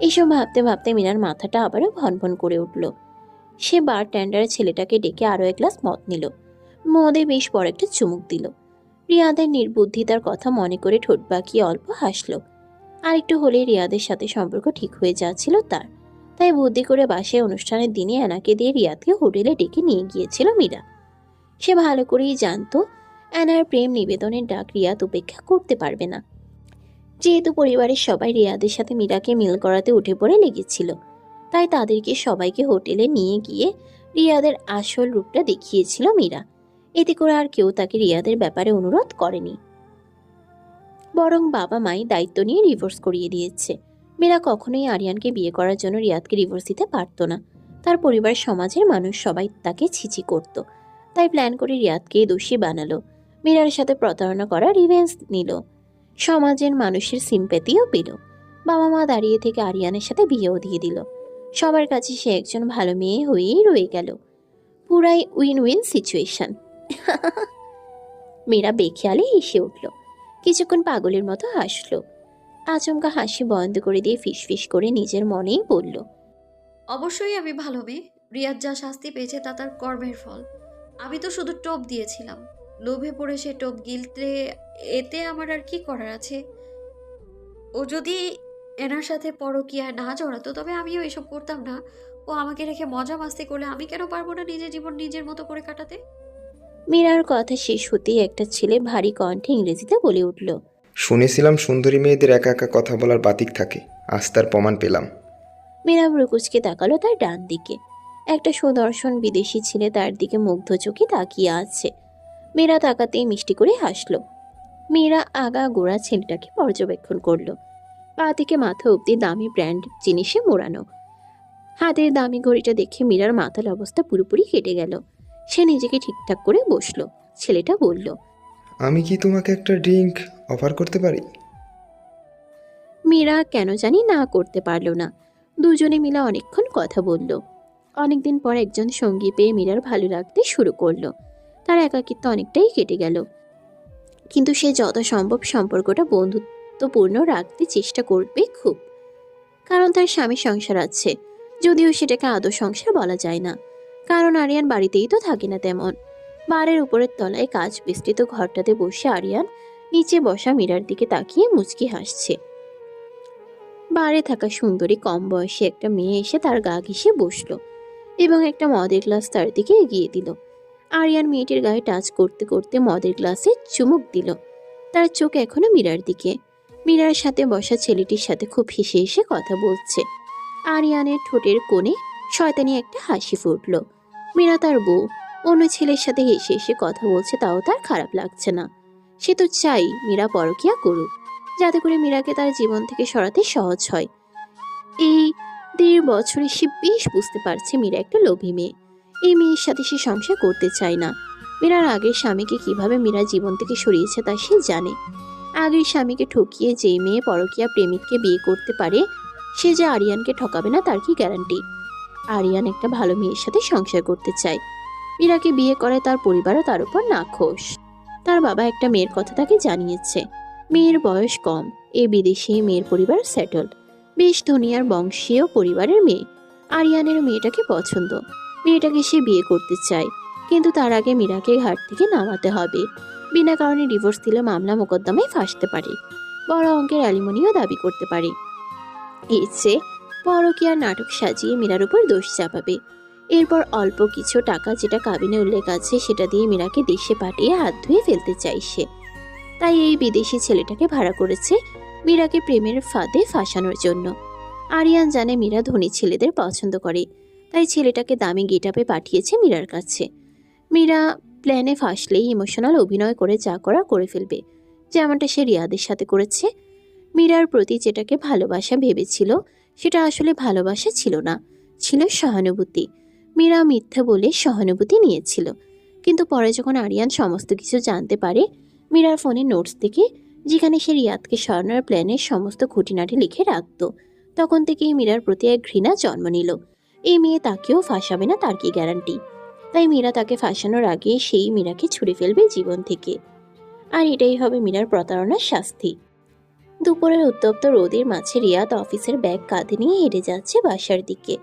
এসব ভাবতে ভাবতে মীরার মাথাটা আবারও ভনভন করে উঠল। সে বার ট্যান্ডার ছেলেটাকে ডেকে আরও এক গ্লাস মদ নিল। মদে বেশ বড় একটা চুমুক দিল। রিয়াদের নির্বুদ্ধিতার কথা মনে করে ঠোঁট বাঁকিয়ে অল্প হাসল। আর একটু হলেই রিয়াদের সাথে সম্পর্ক ঠিক হয়ে যাচ্ছিল তার। তাই বুদ্ধি করে বাসায় অনুষ্ঠানের দিনে অ্যানাকে দিয়ে রিয়াদকে হোটেলে ডেকে নিয়ে গিয়েছিল মীরা। সে ভালো করেই জানতো, অ্যানার প্রেম নিবেদনের ডাক রিয়াদ উপেক্ষা করতে পারবে না। যেহেতু পরিবারের সবাই রিয়াদের সাথে মীরাকে মিল করাতে উঠে পড়ে লেগেছিল, তাই তাদেরকে সবাইকে হোটেলে নিয়ে গিয়ে রিয়াদের আসল রূপটা দেখিয়েছিল মীরা। এতে করে আর কেউ তাকে রিয়াদের ব্যাপারে অনুরোধ করেনি। বরং বাবা মাই দায়িত্ব নিয়ে রিভোর্স করিয়ে দিয়েছে। মীরা কখনোই আরিয়ানকে বিয়ে করার জন্য রিয়াদকে রিভোর্স দিতে পারতো না। তার পরিবার সমাজের মানুষ সবাই তাকে ছিছি করত। তাই প্ল্যান করে রিয়াদকে দোষী বানালো। মীরার সাথে প্রতারণা করা রিভেন্স নিল। সমাজের মানুষের সিম্প্যাতিও পেল। বাবা মা দাঁড়িয়ে থেকে আরিয়ানের সাথে বিয়েও দিয়ে দিল। সবার কাছে সে একজন ভালো মেয়ে হয়েই রয়ে গেল। পুরাই উইন উইন সিচুয়েশন মেয়েরা বেখেয়ালে হেসে উঠল। কিছুক্ষণ পাগলের মতো হাসলো। আচমকা হাসি বন্ধ করে দিয়ে ফিসফিস করে নিজের মনেই বলল, অবশ্যই আমি ভালো মেয়ে। রিয়াজ যা শাস্তি পেয়েছে তা তার কর্মের ফল। আমি তো শুধু টোপ দিয়েছিলাম। লোভে পড়ে সে টোপ গিলতে এতে আমার আর কি করার আছে? ও যদি এনার সাথে পরকিয়ায় না জড়াতো তবে আমিও এসব করতাম না। ও আমাকে রেখে মজা মাস্তি করলে আমি কেন পারব না নিজের জীবন নিজের মতো করে কাটাতে? মীরার কথা শেষ হতেই একটা ছেলে ভারী কণ্ঠে ইংরেজিতে বলে উঠল শুনেছিলাম সুন্দরী মেয়েদের একা একা কথা বলার বাতিক থাকে আজ তার প্রমাণ পেলাম। মীরা ব্রুকুচকে তাকালো তার ডান দিকে। একটা সুদর্শন বিদেশি ছেলে তার দিকে মুগ্ধ চোখে তাকিয়ে আছে। মীরা তাকাতেই মিষ্টি করে হাসলো। মীরা আগা গোড়া ছেলেটাকে পর্যবেক্ষণ করল। পা থেকে মাথা অব্দি দামি ব্র্যান্ড জিনিসে মোড়ানো। হাতের দামি ঘড়িটা দেখে মীরার মাথার অবস্থা পুরোপুরি কেটে গেল। সে নিজেকে ঠিকঠাক করে বসল। ছেলেটা বলল আমি কি তোমাকে একটা ড্রিঙ্ক অফার করতে পারি? মীরা কেন জানি না করতে পারল না। দুজনে মিলে অনেকক্ষণ কথা বলল। অনেকদিন পর একজন সঙ্গী পেয়ে মীরার ভালো লাগতে শুরু করল। তার একাকিত্ব অনেকটাই কেটে গেল। কিন্তু সে যত সম্ভব সম্পর্কটা বন্ধুত্বপূর্ণ রাখতে চেষ্টা করবে খুব। কারণ তার স্বামী সংসার আছে, যদিও সেটাকে আদৌ সংসার বলা যায় না। কারণ আরিয়ান বাড়িতেই তো থাকে না তেমন। বারের উপরের তলায় কাজ বিস্তৃত ঘরটাতে বসে আরিয়ান নিচে বসা মীরার দিকে তাকিয়ে মুচকি হাসছে। বারে থাকা সুন্দরী, কম বয়সী একটা মেয়ে এসে তার গা ঘেসে বসল এবং একটা মদের গ্লাস তার দিকে এগিয়ে দিল। আরিয়ান মেয়েটির গায়ে টাচ করতে করতে মদের গ্লাসে চুমুক দিল। তার চোখ এখনও মীরার দিকে। মীরার সাথে বসা ছেলেটির সাথে খুব হেসে হেসে কথা বলছে। আরিয়ানের ঠোঁটের কোণে শয়তানি একটা হাসি ফুটল। মীরা তার বউ, অন্য ছেলের সাথে হেসে হেসে কথা বলছে তাও তার খারাপ লাগছে না। সে তো চাই মীরা পরকিয়া করুক, যাতে করে মীরাকে তার জীবন থেকে সরাতে সহজ হয়। এই দেড় বছরে সে বেশ বুঝতে পারছে মীরা একটা লোভী মেয়ে। এই মেয়ের সাথে সে সংসার করতে চায় না। মীরার আগের স্বামীকে কীভাবে মীরা জীবন থেকে সরিয়েছে তা সে জানে। আগের স্বামীকে ঠকিয়ে যেই মেয়ে পরকীয়া প্রেমিককে বিয়ে করতে পারে, সে যে আরিয়ানকে ঠকাবে না তার কি গ্যারান্টি? আরিয়ান একটা ভালো মেয়ের সাথে সংসার করতে চায়। মীরাকে বিয়ে করে তার পরিবারও তার উপর নাখোশ। তার বাবা একটা মেয়ের কথা তাকে জানিয়েছে। মেয়ের বয়স কম, এ বিদেশি মেয়ের পরিবার সেটল বেশ ধনিয়ার বংশীয় পরিবারের মেয়ে। আরিয়ানের মেয়েটাকে পছন্দ। মেয়েটাকে সে বিয়ে করতে চায়, কিন্তু তার আগে মীরাকে ঘাট থেকে নামাতে হবে। বিনা কারণে ডিভোর্স দিলে মামলা মোকদ্দমায় ফাঁসতে পারে। বড় অঙ্কের অ্যালিমনিও দাবি করতে পারে। এর চেয়ে পরকীয়ার নাটক সাজিয়ে মীরার উপর দোষ চাপাবে। এরপর অল্প কিছু টাকা যেটা কাবিনে উল্লেখ আছে, সেটা দিয়ে মীরাকে দেশে পাঠিয়ে হাত ধুয়ে ফেলতে চাই সে। তাই এই বিদেশি ছেলেটাকে ভাড়া করেছে মীরাকে প্রেমের ফাঁদে ফাঁসানোর জন্য। আরিয়ান জানে মীরা ধনী ছেলেদের পছন্দ করে। তাই ছেলেটাকে দামি গেটাপে পাঠিয়েছে মীরার কাছে। মীরা প্ল্যানে ফাঁসলেই ইমোশনাল অভিনয় করে যা করা করে ফেলবে। যেমনটা সে রিয়াদের সাথে করেছে। মীরার প্রতি যেটাকে ভালোবাসা ভেবেছিল, সেটা আসলে ভালোবাসা ছিল না। ছিল সহানুভূতি। মীরা মিথ্যা বলে সহানুভূতি নিয়েছিল। কিন্তু পরে যখন আরিয়ান সমস্ত কিছু জানতে পারে, মীরার ফোনে নোটস থেকে যেখানে সে রিয়াদকে সরানোর প্ল্যানের সমস্ত খুঁটিনাটি লিখে রাখত, তখন থেকেই মীরার প্রতি এক ঘৃণা জন্ম নিল। এই মেয়ে তাকেও ফাঁসাবে না, তার কি গ্যারান্টি তাই মীরা তাকে ফাঁসানোর আগে সেই মীরাকে ছুড়ে ফেলবে জীবন থেকে। আর এটাই হবে মীরার প্রতারণার শাস্তি। দুপুরের উত্তপ্ত রোদের মাঝে রিয়াদ অফিসের ব্যাগ কাঁধে নিয়ে হেঁটে যাচ্ছে বাসার দিকে।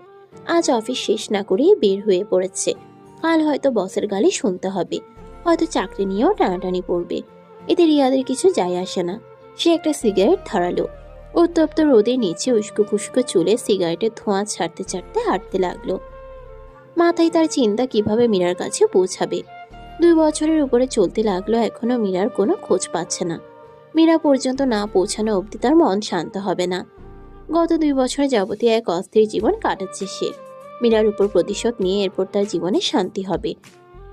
আজ অফিস শেষ না করেই বের হয়ে পড়েছে। কাল হয়তো বসের গালি শুনতে হবে। হয়তো চাকরি নিয়েও টানাটানি পড়বে। এতে রিয়াদের কিছু যায় আসে না। সে একটা সিগারেট ধরালো। উত্তপ্ত রোদের নিচে উস্কো খুস্কো চুলে সিগারেটের ধোঁয়া ছাড়তে ছাড়তে হাঁটতে লাগল। মাথায় তার চিন্তা কীভাবে মীরার কাছে পৌঁছাবে? দুই বছরের উপরে চলতে লাগল, এখনও মীরার কোনো খোঁজ পাচ্ছে না। মীরা পর্যন্ত না পৌঁছানো অবধি তার মন শান্ত হবে না। গত দুই বছর যাবতীয় এক অস্থির জীবন কাটাচ্ছে সে। মীরার উপর প্রতিশোধ নিয়ে এরপর তার জীবনে শান্তি হবে।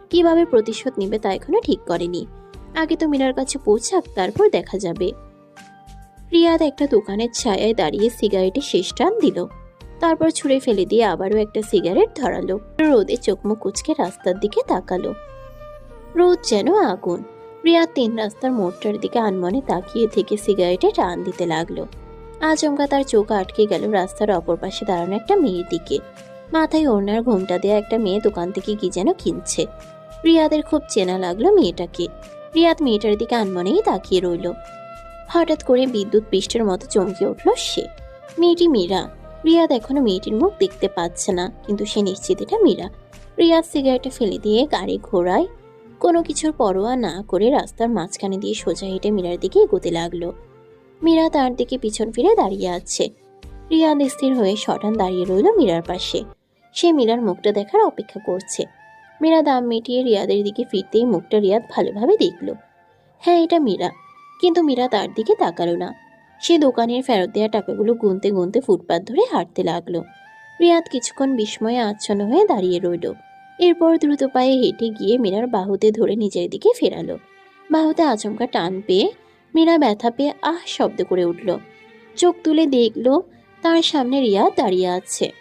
কীভাবে প্রতিশোধ নেবে তা এখনও ঠিক করেনি। আগে তো মীরার কাছে পৌঁছাক, তারপর দেখা যাবে। রিয়াদ একটা দোকানের ছায়ায় দাঁড়িয়ে সিগারেটে শেষ টান দিল। তারপর ছুঁড়ে ফেলে দিয়ে আবারও একটা সিগারেট ধরালো। রোদে চোখমুখ কুচকে রাস্তার দিকে তাকালো। রোদ যেন আগুন। রিয়াদ তিন রাস্তার মোড়টার দিকে আনমনে তাকিয়ে থেকে সিগারেটে টান দিতে লাগল। আচমকা তার চোখ আটকে গেল রাস্তার অপর পাশে দাঁড়ানো একটা মেয়ের দিকে। মাথায় ওড়নার ঘোমটা দেওয়া একটা মেয়ে দোকান থেকে কি যেন কিনছে। রিয়াদের খুব চেনা লাগল মেয়েটাকে। রিয়াদ মেয়েটার দিকে আনমনেই তাকিয়ে রইল। হঠাৎ করে বিদ্যুৎ পৃষ্ঠের মতো চমকে উঠল সে। মেয়েটি মীরা। রিয়াদ এখনও মেয়েটির মুখ দেখতে পাচ্ছে না, কিন্তু সে নিশ্চিত এটা মীরা। রিয়াদ সিগারেটে ফেলে দিয়ে গাড়ি ঘোড়ায় কোনো কিছুর পরোয়া না করে রাস্তার মাঝখানে দিয়ে সোজা হেঁটে মীরার দিকে এগোতে লাগল। মীরা তার দিকে পিছন ফিরে দাঁড়িয়ে আছে। রিয়াদ স্থির হয়ে শটান দাঁড়িয়ে রইল মীরার পাশে। সে মীরার মুখটা দেখার অপেক্ষা করছে। মীরা দাম মিটিয়ে রিয়াদের দিকে ফিরতেই মুখটা রিয়াদ ভালোভাবে দেখল। হ্যাঁ এটা মীরা। কিন্তু মীরা তার দিকে তাকালো না। সে দোকানের ফেরত দেওয়া টাকাগুলো গুনতে গুনতে ফুটপাত ধরে হাঁটতে লাগল। রিয়াদ কিছুক্ষণ বিস্ময়ে আচ্ছন্ন হয়ে দাঁড়িয়ে রইল। এরপর দ্রুত পায়ে হেঁটে গিয়ে মীরার বাহুতে ধরে নিজের দিকে ফেরালো। বাহুতে আচমকা টান পেয়ে মীরা ব্যথা পেয়ে আহ শব্দ করে উঠল। চোখ তুলে দেখল তার সামনে রিয়াদ দাঁড়িয়ে আছে।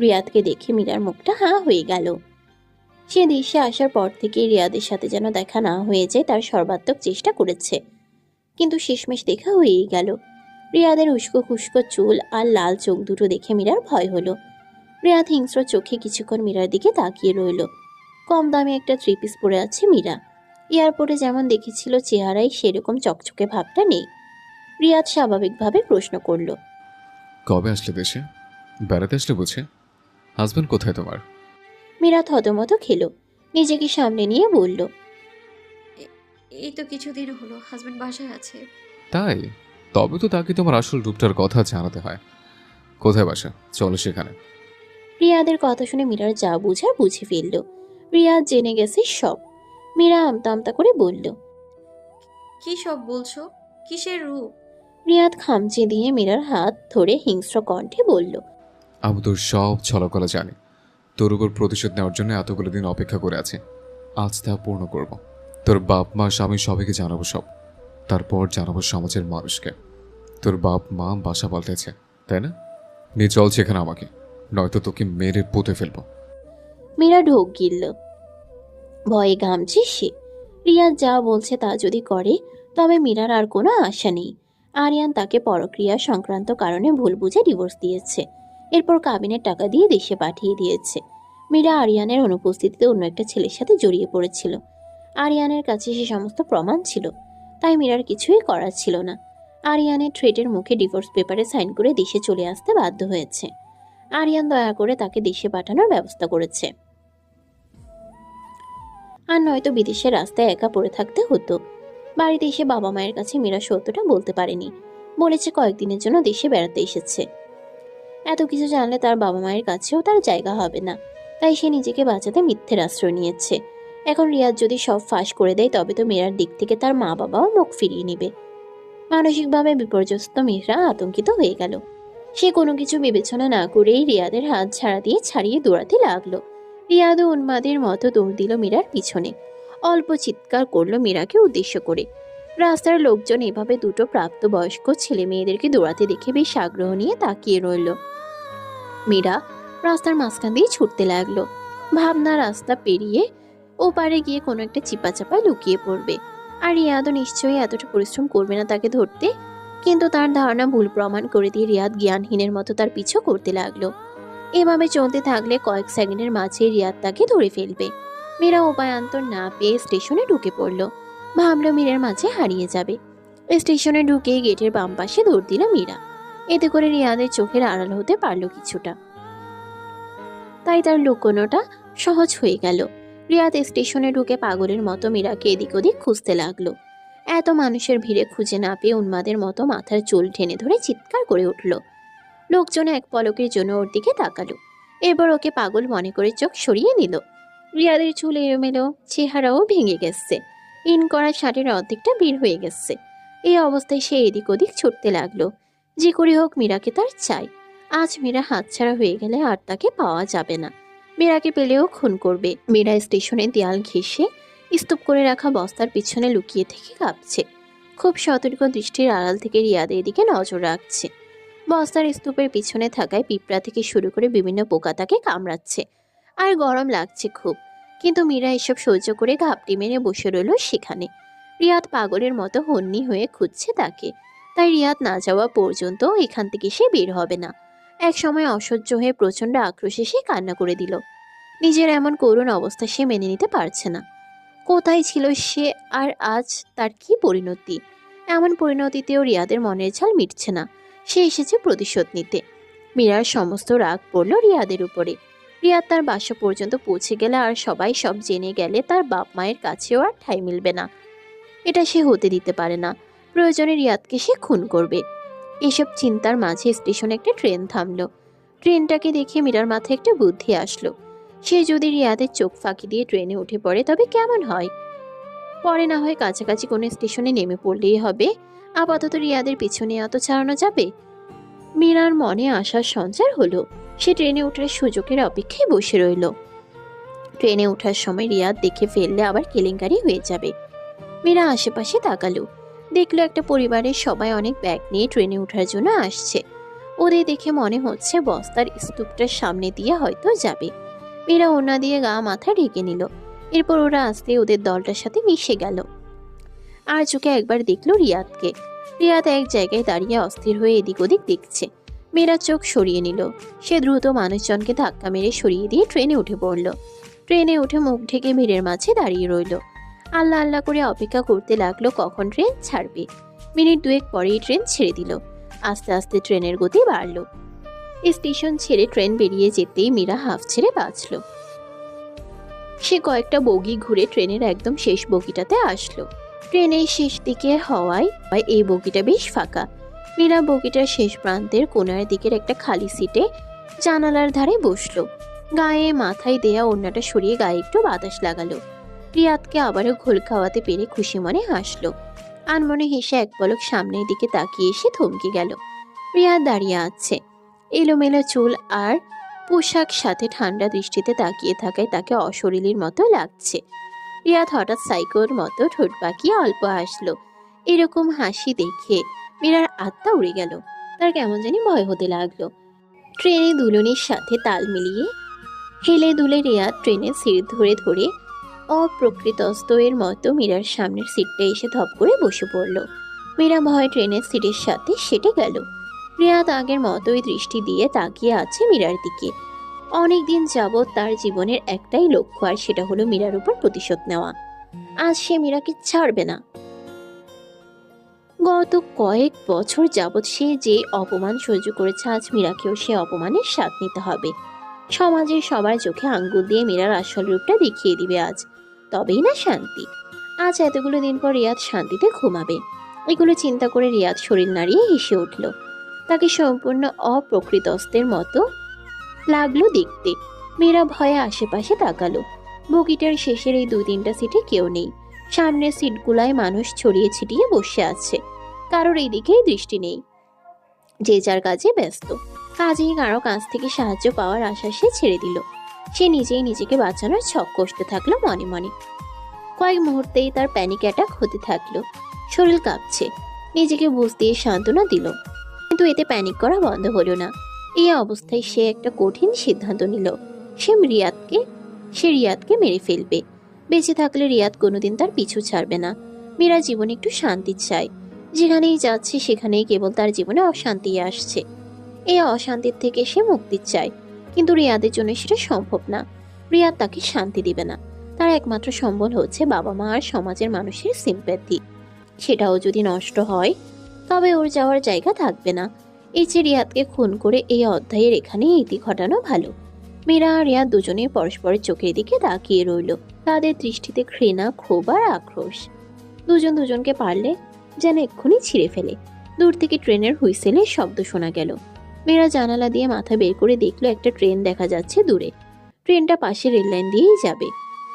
রিয়াদকে দেখে মীরার মুখটা হাঁ হয়ে গেল। সে দেশে আসার পর থেকে রিয়াদের সাথে যেন দেখা না হয়ে যায়, তার সর্বাত্মক চেষ্টা করেছে। কিন্তু শেষমেশ দেখা হয়েই গেল। রিয়াদের উস্কো খুস্কো চুল আর লাল চোখ দুটো দেখে মীরার ভয় হলো। রিয়াদ হিংস্র চোখে কিছুক্ষণ মীরার দিকে তাকিয়ে রইল। কম দামে একটা থ্রি পিস পরে আছে মীরা। এয়ারপোর্টে যেমন দেখেছিল, চেহারায় সেরকম চকচকে ভাবটা নেই। রিয়াদ স্বাভাবিকভাবে প্রশ্ন করল। কবে আসলে দেশে বেড়াতে আসলে বুঝে? হাজব্যান্ড কোথায় তোমার? মীরা থতমত খেলো। নিজেকে সামনে নিয়ে বলল এই তো কিছুদিন হলো হাজবেন্ড বাসায় আছে। তাই? তবে তো তাকে তোমার আসল রূপটার কথা জানাতে হয়। কোথায় বাসা? চলো সেখানে। রিয়াদের কথা শুনে মীরার যা বুঝার বুঝে ফেলল। রিয়াদ জেনে গেছে সব। মীরা আমতা আমতা করে বলল কি সব বলছো? কিসের রূপ? রিয়াদ খামচে দিয়ে মীরার হাত ধরে হিংস্র কণ্ঠে বলল আমি তোর সব ছলকলা জানি। তোর উপর প্রতিশোধ নেওয়ার জন্য এতগুলো দিন অপেক্ষা করে আছি। আজ তা পূর্ণ করব। তোর বাপ, মা, স্বামী সবাইকে জানাব সব। তারপর জানাব সমাজের মানুষকে। তোর বাপ, মা বাসা পাল্টেছে, তাই না? নিয়ে চল সেখানে আমাকে। নয়তো তোকে মেরে পুঁতে ফেলব। মীরা ঢোক গিলল। ভয়ে ঘামছে সে? রিয়াদ যা বলছে তা যদি করে, তবে মীরার আর কোনো আশা নেই। আরিয়ান তাকে পরক্রিয়া সংক্রান্ত কারণে ভুল বুঝে ডিভোর্স দিয়েছে। এরপর কাবিনের টাকা দিয়ে দেশে পাঠিয়ে দিয়েছে। মীরা আরিয়ানের অনুপস্থিতিতে অন্য একটা ছেলের সাথে জড়িয়ে পড়েছিল। আরিয়ানের কাছে সে সমস্ত প্রমাণ ছিল, তাই মীরার কিছুই করার ছিল না। আরিয়ানের থ্রেটের মুখে ডিভোর্স পেপারে সাইন করে দেশে চলে আসতে বাধ্য হয়েছে। আরিয়ান দয়া করে তাকে দেশে পাঠানোর ব্যবস্থা করেছে। আর নয়তো বিদেশের রাস্তায় একা পড়ে থাকতে হতো। বাড়িতে এসে বাবা মায়ের কাছে মীরা সত্যটা বলতে পারেনি। বলেছে কয়েকদিনের জন্য দেশে বেড়াতে এসেছে। এত কিছু জানলে তার বাবা মায়ের কাছেও তার জায়গা হবে না। তাই সে নিজেকে বাঁচাতে মিথ্যের আশ্রয় নিয়েছে। এখন রিয়াজ যদি সব ফাঁস করে দেয়, তবে তো মীরার দিক থেকে তার মা বাবাও মুখ ফিরিয়ে নেবে। মানসিকভাবে বিপর্যস্ত মীরা আতঙ্কিত হয়ে গেল। সে কোনো কিছু বিবেচনা না করেই রিয়াদের হাত ছাড়া দিয়ে ছাড়িয়ে দৌড়াতে লাগল। রিয়াদও উন্মাদের মতো দৌড় দিল মীরার পিছনে। অল্প চিৎকার করল মীরাকে উদ্দেশ্য করে। রাস্তার লোকজন এভাবে দুটো প্রাপ্তবয়স্ক ছেলে মেয়েদেরকে দৌড়াতে দেখে বেশ আগ্রহ নিয়ে তাকিয়ে রইল। মেয়েরা রাস্তার মাঝখান দিয়ে ছুটতে লাগল। ভাবনা রাস্তা পেরিয়ে ওপারে গিয়ে কোনো একটা চিপা চাপায় লুকিয়ে পড়বে। আর রিয়াদও নিশ্চয়ই এতটা পরিশ্রম করবে না তাকে ধরতে। কিন্তু তার ধারণা ভুল প্রমাণ করে দিয়ে রিয়াদ জ্ঞানহীনের মতো তার পিছু করতে লাগল। এভাবে চলতে থাকলে কয়েক সেকেন্ডের মাঝে রিয়াদ তাকে ধরে ফেলবে। মীরা উপায়ান্তর না পেয়ে স্টেশনে ঢুকে পড়ল। ভাবলো মীরার মাঝে হারিয়ে যাবে। স্টেশনে ঢুকে গেটের বাম পাশে দৌড় দিল মীরা। এতে করে রিয়াদের চোখের আড়াল হতে পারল কিছুটা। তাই তার লুকোনোটা সহজ হয়ে গেল। রিয়াদ স্টেশনে ঢুকে পাগলের মতো মীরাকে এদিক ওদিক খুঁজতে লাগল। এত মানুষের ভিড়ে খুঁজে না পেয়ে উন্মাদের মতো মাথার চুল টেনে ধরে চিৎকার করে উঠল। লোকজন এক পলকের জন্য ওর দিকে তাকালো। এবার ওকে পাগল মনে করে চোখ সরিয়ে নিল। রিয়াদের চুল এলোমেলো, চেহারাও ভেঙে গেছে। ইন করা শার্টের অর্ধেকটা বের হয়ে গেছে। এই অবস্থায় সে এদিক ওদিক ছুটতে লাগল। যে করে হোক মীরাকে তার চাই। আজ মীরা হাতছাড়া হয়ে গেলে আর তাকে পাওয়া যাবে না। মীরাকে পেলেও খুন করবে। মীরা স্টেশনে দেয়াল ঘেঁষে স্তূপ করে রাখা বস্তার পিছনে লুকিয়ে থেকে কাঁপছে। খুব সতর্ক দৃষ্টির আড়াল থেকে রিয়াদের দিকে নজর রাখছে। বস্তার স্তূপের পিছনে থাকায় পিঁপড়া থেকে শুরু করে বিভিন্ন পোকা তাকে কামড়াচ্ছে। আর গরম লাগছে খুব। কিন্তু মীরা এসব সহ্য করে ঘাপটি মেরে বসে রইল সেখানে। রিয়াদ পাগলের মতো হন্যি হয়ে খুঁজছে তাকে। তাই রিয়াদ না যাওয়া পর্যন্ত এখান থেকে সে বের হবে না। এক সময় অসহ্য হয়ে প্রচণ্ড আক্রোশে সে কান্না করে দিল। নিজের এমন করুণ অবস্থা সে মেনে নিতে পারছে না। কোথায় ছিল সে আর আজ তার কি পরিণতি? এমন পরিণতিতেও রিয়াদের মনের ঝাল মিটছে না। সে এসেছে প্রতিশোধ নিতে। মীরার সমস্ত রাগ পড়ল রিয়াদের উপরে। রিয়াদ তার বাসা পর্যন্ত পৌঁছে গেলে আর সবাই সব জেনে গেলে তার বাপ মায়ের কাছেও আর ঠাঁই মিলবে না। এটা সে হতে দিতে পারে না। প্রয়োজনে রিয়াদকে সে খুন করবে। এসব চিন্তার মাঝে স্টেশনে একটা ট্রেন থামলো। ট্রেনটাকে দেখে মীরার মাথায় একটা বুদ্ধি আসলো। সে যদি রিয়াদের চোখ ফাঁকি দিয়ে ট্রেনে উঠে পড়ে, তবে কেমন হয়? পরে না হয় কাছাকাছি কোনো স্টেশনে নেমে পড়লেই হবে। আপাতত রিয়াদের পিছনে এত ছাড়ানো যাবে? মীরার মনে আসার সঞ্চার হলো। সে ট্রেনে ওঠার সুযোগের অপেক্ষায় বসে রইল। ট্রেনে ওঠার সময় রিয়াদ দেখে ফেললে আবার কেলেঙ্কারি হয়ে যাবে। মেয়েরা আশেপাশে তাকালো। দেখল একটা পরিবারের সবাই অনেক ব্যাগ নিয়ে ট্রেনে ওঠার জন্য আসছে। ওদের দেখে মনে হচ্ছে বস্তার স্তূপটার সামনে দিয়ে হয়তো যাবে। মেয়েরা ওনা দিয়ে গা মাথা ঢেকে নিল। এরপর ওরা আসতে ওদের দলটার সাথে মিশে গেল। আর চোখে একবার দেখল রিয়াদকে। রিয়াদ এক জায়গায় দাঁড়িয়ে অস্থির হয়ে এদিক ওদিক দেখছে। মেয়েরা চোখ সরিয়ে নিল। সে দ্রুত মানুষজনকে ধাক্কা মেরে সরিয়ে দিয়ে ট্রেনে উঠে পড়ল। ট্রেনে উঠে মুখ ঢেকে ভিড়ের মাঝে দাঁড়িয়ে রইল। আল্লাহ আল্লাহ করে অপেক্ষা করতে লাগল কখন ট্রেন ছাড়বে। মিনিট দুয়েক পরেই ট্রেন ছেড়ে দিল। আস্তে আস্তে ট্রেনের গতি বাড়ল। স্টেশন ছেড়ে ট্রেন বেরিয়ে যেতেই মীরা হাফ ছেড়ে বাঁচল। সে কয়েকটা বগি ঘুরে ট্রেনের একদম শেষ বগিটাতে আসলো। ট্রেনের শেষ দিকে হওয়ায় এই বগিটা বেশ ফাঁকা। মীরা বগিটার শেষ প্রান্তের কোনার দিকের একটা খালি সিটে জানালার ধারে বসল। গায়ে মাথায় দেয়া ওড়নাটা সরিয়ে গায়ে একটু বাতাস লাগালো। রিয়াদকে আবারও ঘোল খাওয়াতে পেরে খুশি মনে হাসলো। আনমনে হেসে এক পলক সামনের দিকে তাকিয়ে এসে থমকে গেল। রিয়াদ দাঁড়িয়ে আছে। এলোমেলো চুল আর পোশাক সাথে ঠান্ডা দৃষ্টিতে তাকিয়ে থাকায় তাকে অশরীরীর মতো লাগছে। রিয়াদ হঠাৎ সাইকোর মতো ঠোঁট পাকিয়ে অল্প হাসলো। এরকম হাসি দেখে মীরার আত্মা উড়ে গেল। তার কেমন জানি ভয় হতে লাগল। ট্রেনে দুলনির সাথে তাল মিলিয়ে হেলে দুলে রিয়াদ ট্রেনের সিট ধরে ধরে অপ্রকৃতস্থ এর মতো মীরার সামনের সিটটা এসে ধপ করে বসে পড়ল। মীরা ভয় ট্রেনের সিটের সাথে সেটে গেল। রিয়াদ আগের মতোই দৃষ্টি দিয়ে তাকিয়ে আছে মীরার দিকে। অনেক দিন যাবৎ তার জীবনের একটাই লক্ষ্য, আর সেটা হলো মীরার উপর প্রতিশোধ নেওয়া। আজ সে মীরাকে ছাড়বে না। গত কয়েক বছর যাবৎ সে যে অপমান সহ্য করেছে, আজ মীরাকেও সে অপমানের স্বাদ নিতে হবে। সমাজের সবার চোখে আঙ্গুল দিয়ে মীরার আসল রূপটা দেখিয়ে দিবে আজ। তবেই না শান্তি। আজ এতগুলো দিন পর রিয়াদ শান্তিতে ঘুমাবে। এগুলো চিন্তা করে রিয়াদ শরীর নাড়িয়ে হেসে উঠল। তাকে সম্পূর্ণ অপ্রকৃতস্থের মতো লাগল দেখতে। মেয়েরা ভয়ে আশেপাশে তাকালো। বগিটার শেষের এই দু তিনটা সিটে কেউ নেই। সামনের সিটগুলায় মানুষ ছড়িয়ে ছিটিয়ে বসে আছে। কারোর এই দিকেই দৃষ্টি নেই। যে যার কাজে ব্যস্ত। কাজেই কারও কাছ থেকে সাহায্য পাওয়ার আশা সে ছেড়ে দিল। সে নিজেই নিজেকে বাঁচানোর ছক কষতে থাকল মনে মনে। কয়েক মুহূর্তেই তার প্যানিক অ্যাটাক হতে থাকল। শরীর কাঁপছে। নিজেকে বুঝ দিয়ে সান্ত্বনা দিল। কিন্তু এতে প্যানিক করা বন্ধ হলো না। এই অবস্থায় সে একটা কঠিন সিদ্ধান্ত নিল। সে রিয়াদকে সে রিয়াদকে মেরে ফেলবে। বেঁচে থাকলে রিয়াদ কোনোদিন তার পিছু ছাড়বে না। মীরা জীবনে একটু শান্তি চায়। যেখানেই যাচ্ছে, সেখানেই কেবল তার জীবনে অশান্তি আসছে। এই অশান্তির থেকে সে মুক্তি চায়, কিন্তু রিয়াদের জন্য সেটা সম্ভব না। রিয়াদ তাকে শান্তি দিবে না। তার একমাত্র সম্বল হচ্ছে বাবা মা আর সমাজের মানুষের সিম্প্যাথি সেটাও যদি নষ্ট হয়, তবে ওর যাওয়ার জায়গা থাকবে না। এই যে রিয়াদকে খুন করে এই অধ্যায়ের এখানে ইতি ঘটানো ভালো। মীরা আর রিয়াদ দুজনেই পরস্পরের চোখের দিকে তাকিয়ে রইল। তাদের দৃষ্টিতে ঘৃণা, ক্ষোভ আর আক্রোশ। দুজন দুজনকে পারলে যেন এক্ষুনি ছিঁড়ে ফেলে। দূর থেকে ট্রেনের হুইসেলের শব্দ শোনা গেল। মেয়েরা জানালা দিয়ে মাথা বের করে দেখল একটা ট্রেন দেখা যাচ্ছে দূরে। ট্রেনটা পাশে রেললাইন দিয়েই যাবে।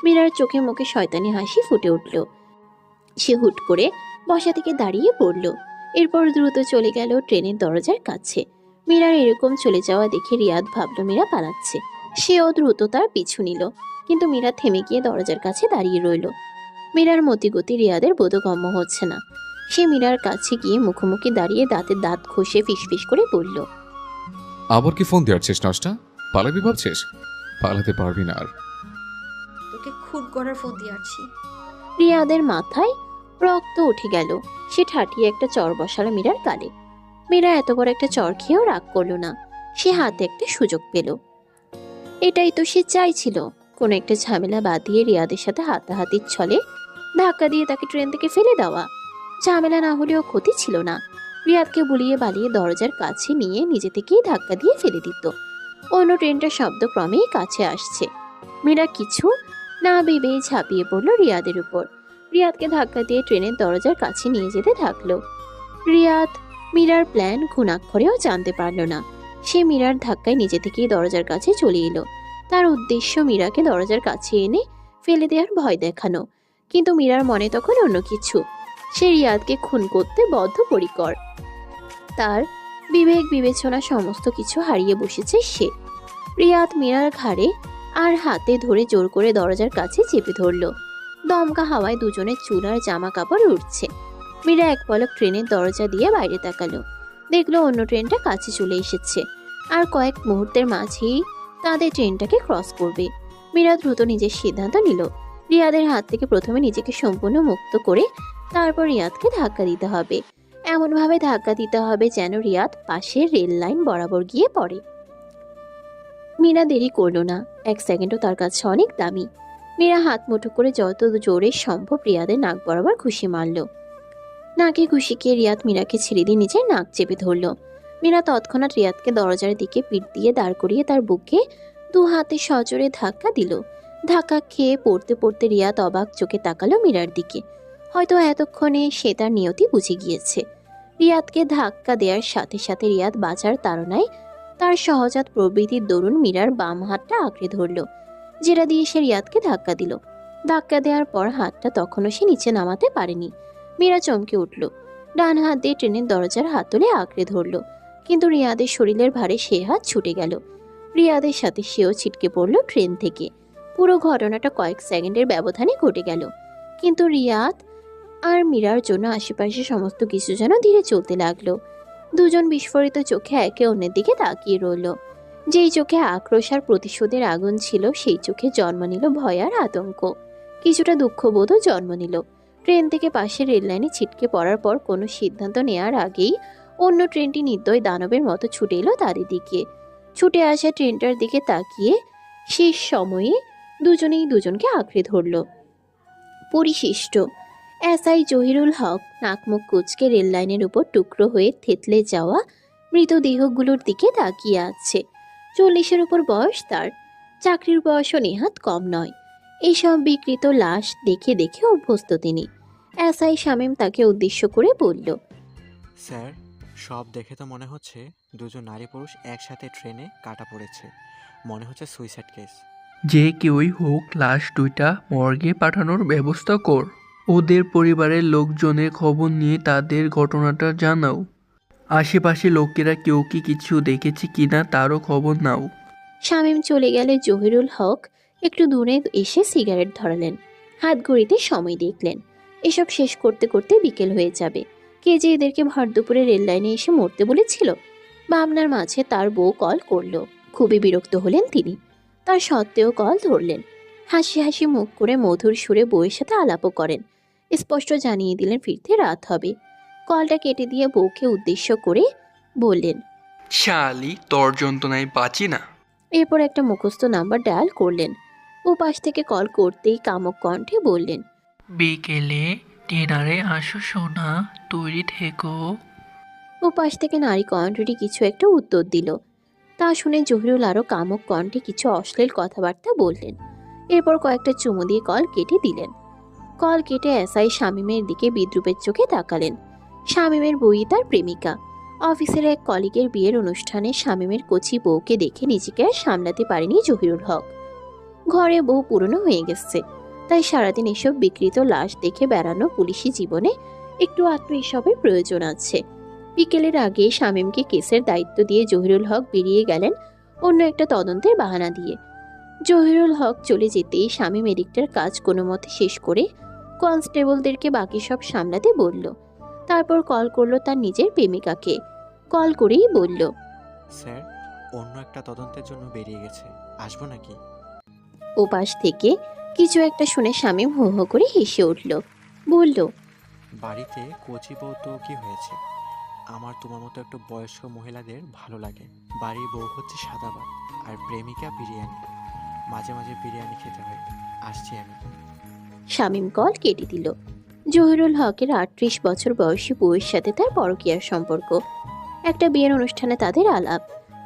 মীরার চোখে মুখে শয়তানি হাসি ফুটে উঠল। সে হুট করে বসা থেকে দাঁড়িয়ে পড়ল। এরপর দ্রুত চলে গেল ট্রেনের দরজার কাছে। মীরার এরকম চলে যাওয়া দেখে রিয়াদ ভাবল মীরা পালাচ্ছে। সেও দ্রুত তার পিছু নিল, কিন্তু মীরা থেমে গিয়ে দরজার কাছে দাঁড়িয়ে রইল। মীরার মতিগতি রিয়াদের বোধগম্য হচ্ছে না। সে মীরার কাছে গিয়ে মুখোমুখি দাঁড়িয়ে দাঁতের দাঁত ঘষে ফিসফিস করে বলল আবার কি ফোন দেওয়ার নষ্টা পালাবি ভাবছিস? পালাতে পারবি না আর। তোকে খুন করার ফোন দিয়ে আসছি রিয়াদের মাথায় রক্ত উঠে গেল। সে ঠাটিয়ে একটা চর বসালো মীরার গালে মীরা এত বড় একটা চর খেয়েও রাগ করল না। সে হাতে একটা সুযোগ পেল। এটাই তো সে চাইছিল। কোনো একটা ঝামেলা বাঁধিয়ে রিয়াদের সাথে হাতাহাতির ছলে ধাক্কা দিয়ে তাকে ট্রেন থেকে ফেলে দেওয়া। ঝামেলা না হলেও ক্ষতি ছিল না। রিয়াদকে বুলিয়ে বালিয়ে দরজার কাছে নিয়ে নিজে থেকেই ধাক্কা দিয়ে ফেলে দিত। অন্য ট্রেনটার শব্দ ক্রমেই কাছে আসছে। মীরা কিছু না ভেবেই ঝাঁপিয়ে পড়ল রিয়াদের উপর। রিয়াদকে ধাক্কা দিয়ে ট্রেনের দরজার কাছে নিয়ে যেতে থাকল রিয়াদ মীরার প্ল্যান ঘুণাক্ষরেও জানতে পারল না। সে মীরার ধাক্কায় নিজে থেকেই দরজার কাছে চলে এলো। তার উদ্দেশ্য মীরাকে দরজার কাছে এনে ফেলে দেওয়ার ভয় দেখানো। কিন্তু মীরার মনে তখন অন্য কিছু। সে রিয়াদকে খুন করতে বদ্ধপরিকর। তার বিবেক বিবেচনা সমস্ত কিছু হারিয়ে বসেছে সে। রিয়াদ মীরার ঘাড়ে আর হাতে ধরে জোর করে দরজার কাছে চেপে ধরলো। দমকা হাওয়ায় দুজনের চুল আর জামা কাপড় উঠছে মীরা এক পলক ট্রেনের দরজা দিয়ে বাইরে তাকালো। দেখল অন্য ট্রেনটা কাছে চলে এসেছে। আর কয়েক মুহূর্তের মাঝেই তাদের ট্রেনটাকে ক্রস করবে। মীরা দ্রুত নিজের সিদ্ধান্ত নিল। রিয়াদের হাত থেকে প্রথমে নিজেকে সম্পূর্ণ মুক্ত করে তারপর রিয়াদকে ধাক্কা দিতে হবে। এমনভাবে ধাক্কা দিতে হবে যেন রিয়াদ পাশের রেল লাইন বরাবর গিয়ে পড়ে। মীরা দেরি করল না। এক সেকেন্ডও তার কাছে অনেক দামি। মীরা হাত মুঠো করে যত জোরে সম্ভব রিয়াদের নাক বরাবর খুশি মারল। নাকে খুশিকে রিয়াদ মীরাকে ছেড়ে দিয়ে নিজের নাক চেপে ধরল। মীরা তৎক্ষণাৎ রিয়াদকে দরজার দিকে পিঠ দিয়ে দাঁড় করিয়ে তার বুকে দু হাতে সজোরে ধাক্কা দিল। ধাক্কা খেয়ে পড়তে পড়তে রিয়াদ অবাক চোখে তাকালো মীরার দিকে। হয়তো এতক্ষণে সে তার নিয়তি বুঝে গিয়েছে। রিয়াদকে ধাক্কা দেওয়ার সাথে সাথে রিয়াদ বাঁচার তাড়নায় তার সহজাত প্রবৃতির দরুন মীরার বাম হাতটা আঁকড়ে ধরল যেটা দিয়ে সে রিয়াদকে ধাক্কা দিল। ধাক্কা দেওয়ার পর হাতটা তখনও সে নিচে নামাতে পারেনি। মীরা চমকে উঠল, ডান হাত দিয়ে ট্রেনের দরজার হাত তুলে আঁকড়ে ধরল, কিন্তু রিয়াদের শরীরের ভারে সে হাত ছুটে গেল। রিয়াদের সাথে সেও ছিটকে পড়ল ট্রেন থেকে। পুরো ঘটনাটা কয়েক সেকেন্ডের ব্যবধানে ঘটে গেল। কিন্তু রিয়াদ আর মীরার জন্য আশেপাশে সমস্ত কিছু যেন ধীরে চলতে লাগল। দুজন বিস্ফোরিত চোখে একে অন্যের দিকে তাকিয়ে রইল। যেই চোখে আক্রোশ আর প্রতিশোধের আগুন ছিল, সেই চোখে জন্ম নিল ভয় আর আতঙ্ক। কিছুটা দুঃখবোধও জন্ম নিল। ট্রেন থেকে পাশের রেললাইনে ছিটকে পড়ার পর কোনো সিদ্ধান্ত নেয়ার আগেই অন্য ট্রেনটি নির্দয় দানবের মতো ছুটে এলো তাদের দিকে। ছুটে আসা ট্রেনটার দিকে তাকিয়ে শেষ সময়ে দুজনেই দুজনকে আঁকড়ে ধরল। পরিশিষ্ট এসআই জহিরুল হক নাকমুখ কুচকে রেললাইনের উপর টুকরো হয়ে থেতলে যাওয়া মৃতদেহগুলোর দিকে তাকিয়ে আছে। চল্লিশের উপর বয়স তার চাকরির বয়সও নেহাত কম নয়। এইসব বিকৃত লাশ দেখে দেখে অভ্যস্ত তিনি। এসআই শামীম তাকে উদ্দেশ্য করে বলল স্যার সব দেখে তো মনে হচ্ছে দুজন নারী পুরুষ একসাথে ট্রেনে কাটা পড়েছে। মনে হচ্ছে সুইসাইড কেস। যে কেউই হোক লাশ দুইটা মর্গে পাঠানোর ব্যবস্থা কর। ওদের পরিবারের লোকজনের খবর নিয়ে তাদের ঘটনাটা জানাও। আশেপাশে লোকেরা কেউ কি কিছু দেখেছে কিনা তারও খবর নাও। শামীম চলে গেলে জহিরুল হক একটু দূরে এসে সিগারেট ধরালেন। হাত ঘড়িতে সময় দেখলেন। এসব শেষ করতে করতে বিকেল হয়ে যাবে। কে যে এদেরকে ভর দুপুরে রেল লাইনে এসে মরতে বলেছিল, ভাবনার মাঝে তার বউ কল করল। খুবই বিরক্ত হলেন তিনি। তার সত্ত্বেও কল ধরলেন। হাসি হাসি মুখ করে মধুর সুরে বউয়ের সাথে আলাপও করেন। স্পষ্ট জানিয়ে দিলেন ফিরতে রাত হবে। কলটা কেটে দিয়ে বউকে উদ্দেশ্য করে বললেন শালি তোর যন্ত্রণায় বাঁচি না। এরপর একটা মুখস্থ নাম্বার ডায়াল করলেন। ও পাশ থেকে কল করতেই কামক কণ্ঠে বললেন বিকেলে ডিনারে আসো সোনা তৈরি থেকো। ও পাশ থেকে নারী কণ্ঠটি কিছু একটা উত্তর দিল। তা শুনে জহিরুল আরও কামক কণ্ঠে কিছু অশ্লীল কথাবার্তা বললেন। এরপর কয়েকটা চুমু দিয়ে কল কেটে দিলেন। কল কেটে এসআই শামীমের দিকে বিদ্রুপের চোখে তাকালেন। শামীমের বই তার প্রেমিকা। অফিসের এক কলিগের বিয়ের অনুষ্ঠানে শামীমের কচি বউকে দেখে নিজেকে আর সামলাতে পারেনি জহিরুল হক। ঘরে বউ পুরনো হয়ে গেছে, তাই সারাদিন এসব বিকৃত লাশ দেখে বেড়ানো পুলিশি জীবনে একটু আত্মহিসাবের প্রয়োজন আছে। বিকেলের আগে শামীমকে কেসের দায়িত্ব দিয়ে জহিরুল হক বেরিয়ে গেলেন অন্য একটা তদন্তের বাহানা দিয়ে। জহিরুল হক চলে যেতেই শামীম এদিকটার কাজ কোনো মতে শেষ করে কনস্টেবলদেরকে বাকি সব সামলাতে বলল। তারপর কল করল তার নিজের প্রেমিকাকে। কল করেই বলল স্যার অন্য একটা তদন্তের জন্য বেরিয়ে গেছে। আসব নাকি? ওপাশ থেকে কিছু একটা শুনে স্বামী হো হো করে হেসে উঠল। বলল বাড়িতে কচি বউ তো কি হয়েছে? আমার তোমার মতো একটু বয়স্ক মহিলাদের ভালো লাগে। বাড়ির বউ হচ্ছে সাদা ভাত আর প্রেমিকা বিরিয়ানি। মাঝে মাঝে বিরিয়ানি খেতে হয়। আসছি আমি। শামীম কল কেটে দিল। জহিরুল হকের আটত্রিশ বছর বয়সী বউয়ের সাথে তার পরকীয়ার সম্পর্ক। একটা বিয়ের অনুষ্ঠানে তাদের আলাপ,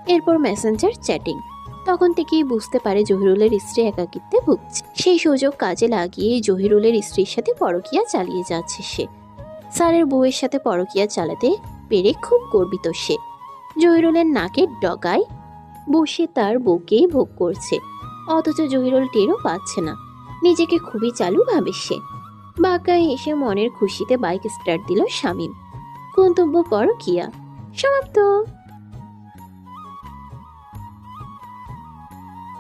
এরপর মেসেঞ্জার চ্যাটিং তখন থেকেই বুঝতে পারে জহিরুলের স্ত্রী একাকিত্বে ভুগছে। সেই সুযোগ কাজে লাগিয়ে জহিরুলের স্ত্রীর সাথে পরকীয়া চালিয়ে যাচ্ছে সে। স্যারের বউয়ের সাথে পরকীয়া চালাতে পেরে খুব গর্বিত সে। জহিরুলের নাকের ডগায় বসে তার বউকে ভোগ করছে, অথচ জহিরুল টেরও পাচ্ছে না। নিজেকে খুবই চালু ভাবে সে। বাঁকায় এসে মনের খুশিতে বাইক স্টার্ট দিল স্বামী গন্তব্য পরকিয়া। সমাপ্ত।